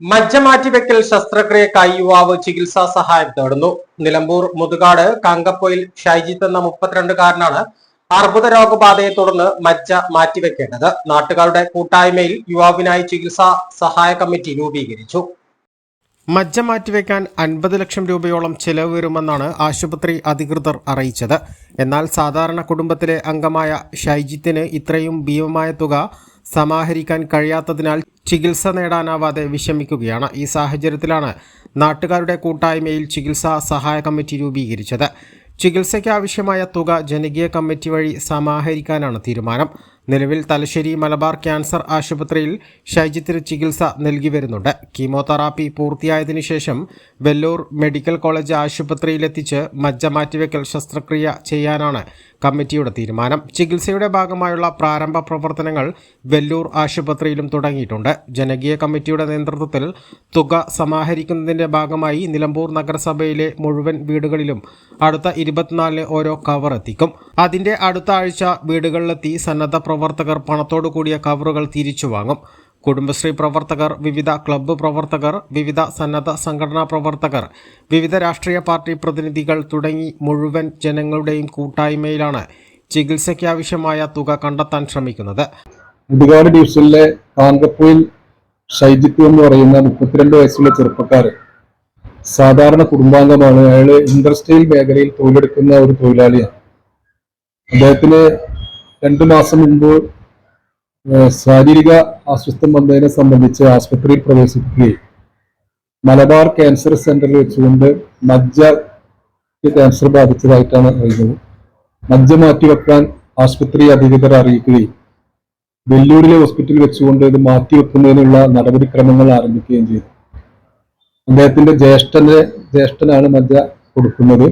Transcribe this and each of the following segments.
മജ്ജ മാറ്റിവെക്കൽ ശസ്ത്രക്രിയക്കായി യുവാവ് ചികിത്സാ സഹായം തേടുന്നു. നിലമ്പൂർ മുതുകാട് കാങ്കപ്പൊയിൽ ഷൈജിത്ത് എന്ന മുപ്പത്തിരണ്ടുകാരനാണ് അർബുദ രോഗബാധയെ തുടർന്ന് മജ്ജ മാറ്റിവെക്കേണ്ടത് നാട്ടുകാരുടെ കൂട്ടായ്മയിൽ യുവാവിനായി ചികിത്സാ സഹായ കമ്മിറ്റി രൂപീകരിച്ചു. മജ്ജ മാറ്റിവെക്കാൻ അൻപത് ലക്ഷം രൂപയോളം ചെലവ് വരുമെന്നാണ് ആശുപത്രി അധികൃതർ അറിയിച്ചത്. എന്നാൽ സാധാരണ കുടുംബത്തിലെ അംഗമായ ഷൈജിത്തിന് ഇത്രയും ഭീമമായ തുക സമാഹരിക്കാൻ കഴിയാത്തതിനാൽ ചികിത്സ നേടാനാവാതെ വിഷമിക്കുകയാണ്. ഈ സാഹചര്യത്തിലാണ് നാട്ടുകാരുടെ കൂട്ടായ്മയിൽ ചികിത്സാ സഹായ കമ്മിറ്റി രൂപീകരിച്ചത്. ചികിത്സയ്ക്ക് ആവശ്യമായ തുക ജനകീയ കമ്മിറ്റി വഴി സമാഹരിക്കാനാണ് തീരുമാനം. നിലവിൽ തലശ്ശേരി മലബാർ ക്യാൻസർ ആശുപത്രിയിൽ ഷൈജിത്തിന് ചികിത്സ നൽകി വരുന്നുണ്ട്. കീമോതെറാപ്പി പൂർത്തിയായതിനു ശേഷം വെല്ലൂർ മെഡിക്കൽ കോളേജ് ആശുപത്രിയിലെത്തിച്ച് മജ്ജ മാറ്റിവെക്കൽ ശസ്ത്രക്രിയ ചെയ്യാനാണ് കമ്മിറ്റിയുടെ തീരുമാനം. ചികിത്സയുടെ ഭാഗമായുള്ള പ്രാരംഭ പ്രവർത്തനങ്ങൾ വെല്ലൂർ ആശുപത്രിയിലും തുടങ്ങിയിട്ടുണ്ട്. ജനകീയ കമ്മിറ്റിയുടെ നേതൃത്വത്തിൽ തുക സമാഹരിക്കുന്നതിന്റെ ഭാഗമായി നിലമ്പൂർ നഗരസഭയിലെ മുഴുവൻ വീടുകളിലും അടുത്ത ഇരുപത്തിനാലിന് ഓരോ കവർ എത്തിക്കും. അതിന്റെ അടുത്ത ആഴ്ച വീടുകളിലെത്തി സന്നദ്ധ പ്രവർത്തകർ പണത്തോടു കൂടിയ കവറുകൾ തിരിച്ചു വാങ്ങും. കുടുംബശ്രീ പ്രവർത്തകർ വിവിധ ക്ലബ്ബ് പ്രവർത്തകർ വിവിധ സന്നദ്ധ സംഘടനാ പ്രവർത്തകർ വിവിധ രാഷ്ട്രീയ പാർട്ടി പ്രതിനിധികൾ തുടങ്ങി മുഴുവൻ ജനങ്ങളുടെയും കൂട്ടായ്മയിലാണ് ചികിത്സയ്ക്ക് ആവശ്യമായ തുക കണ്ടെത്താൻ ശ്രമിക്കുന്നത്. മുതുകാട് ഡിവിഷനിലെ കാങ്കപ്പൂയിൽ ഷൈജിത്തു എന്ന് പറയുന്ന മുപ്പത്തിരണ്ട് വയസ്സുള്ള ചെറുപ്പക്കാരൻ സാധാരണ കുടുംബാംഗമാണ്. അയാൾ ഇൻഡസ്ട്രിയൽ മേഖലയിൽ തൊഴിലെടുക്കുന്ന ഒരു തൊഴിലാളിയാണ്. അദ്ദേഹത്തിന് രണ്ടു മാസം മുമ്പ് ശാരീരിക അസ്വസ്ഥം വന്നതിനെ സംബന്ധിച്ച് ആശുപത്രിയിൽ പ്രവേശിപ്പിക്കുകയും മലബാർ ക്യാൻസർ സെന്ററിൽ വെച്ചുകൊണ്ട് മജ്ജ ക്യാൻസർ ബാധിച്ചതായിട്ടാണ് അറിയുന്നത്. മജ്ജ മാറ്റിവെക്കാൻ ആശുപത്രി അധികൃതർ അറിയിക്കുകയും വെല്ലൂരിലെ ഹോസ്പിറ്റലിൽ വെച്ചുകൊണ്ട് ഇത് മാറ്റിവെക്കുന്നതിനുള്ള നടപടിക്രമങ്ങൾ ആരംഭിക്കുകയും ചെയ്തു. അദ്ദേഹത്തിന്റെ ജ്യേഷ്ഠന്റെ ജ്യേഷ്ഠനാണ് മജ്ജ കൊടുക്കുന്നത്.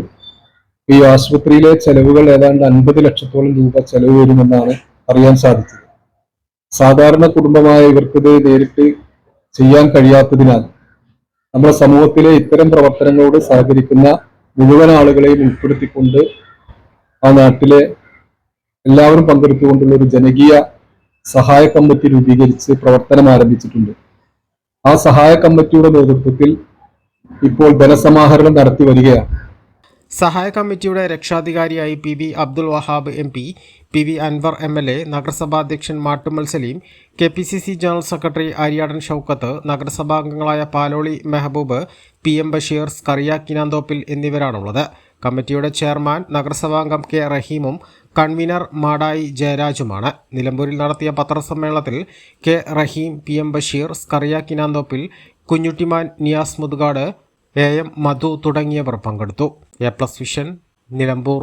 ഈ ആശുപത്രിയിലെ ചെലവുകൾ ഏതാണ്ട് അൻപത് ലക്ഷത്തോളം രൂപ ചെലവ് വരുമെന്നാണ് അറിയാൻ സാധിച്ചത്. സാധാരണ കുടുംബമായ ഇവർക്കിത് നേരിട്ട് ചെയ്യാൻ കഴിയാത്തതിനാൽ നമ്മുടെ സമൂഹത്തിലെ ഇത്തരം പ്രവർത്തനങ്ങളോട് സഹകരിക്കുന്ന മുഴുവൻ ആളുകളെയും ഉൾപ്പെടുത്തിക്കൊണ്ട് ആ നാട്ടിലെ എല്ലാവരും പങ്കെടുത്തുകൊണ്ടുള്ള ഒരു ജനകീയ സഹായ കമ്മിറ്റി രൂപീകരിച്ച് പ്രവർത്തനം ആരംഭിച്ചിട്ടുണ്ട്. ആ സഹായ കമ്മിറ്റിയുടെ നേതൃത്വത്തിൽ ഇപ്പോൾ ധനസമാഹരണം നടത്തി വരികയാണ്. സഹായ കമ്മിറ്റിയുടെ രക്ഷാധികാരിയായി P V Abdul Wahab M P P V Anvar M L A നഗരസഭാ അധ്യക്ഷൻ Mattummal Saleem K P C C general secretary Aryadan Shoukath നഗരസഭാംഗങ്ങളായ Paloli Mehboob P M Basheer Scaria Kinanthoppil എന്നിവരാണുള്ളത്. കമ്മിറ്റിയുടെ ചെയർമാൻ നഗരസഭാംഗം കെ റഹീമും കൺവീനർ മാടായി ജയരാജുമാണ്. നിലമ്പൂരിൽ നടത്തിയ പത്രസമ്മേളനത്തിൽ K Raheem P M Basheer Skaria Kinanthoppil Kunhuttiman Niyas Muthukad A M Madhu തുടങ്ങിയവർ പങ്കെടുത്തു. A plus vision Nilambur.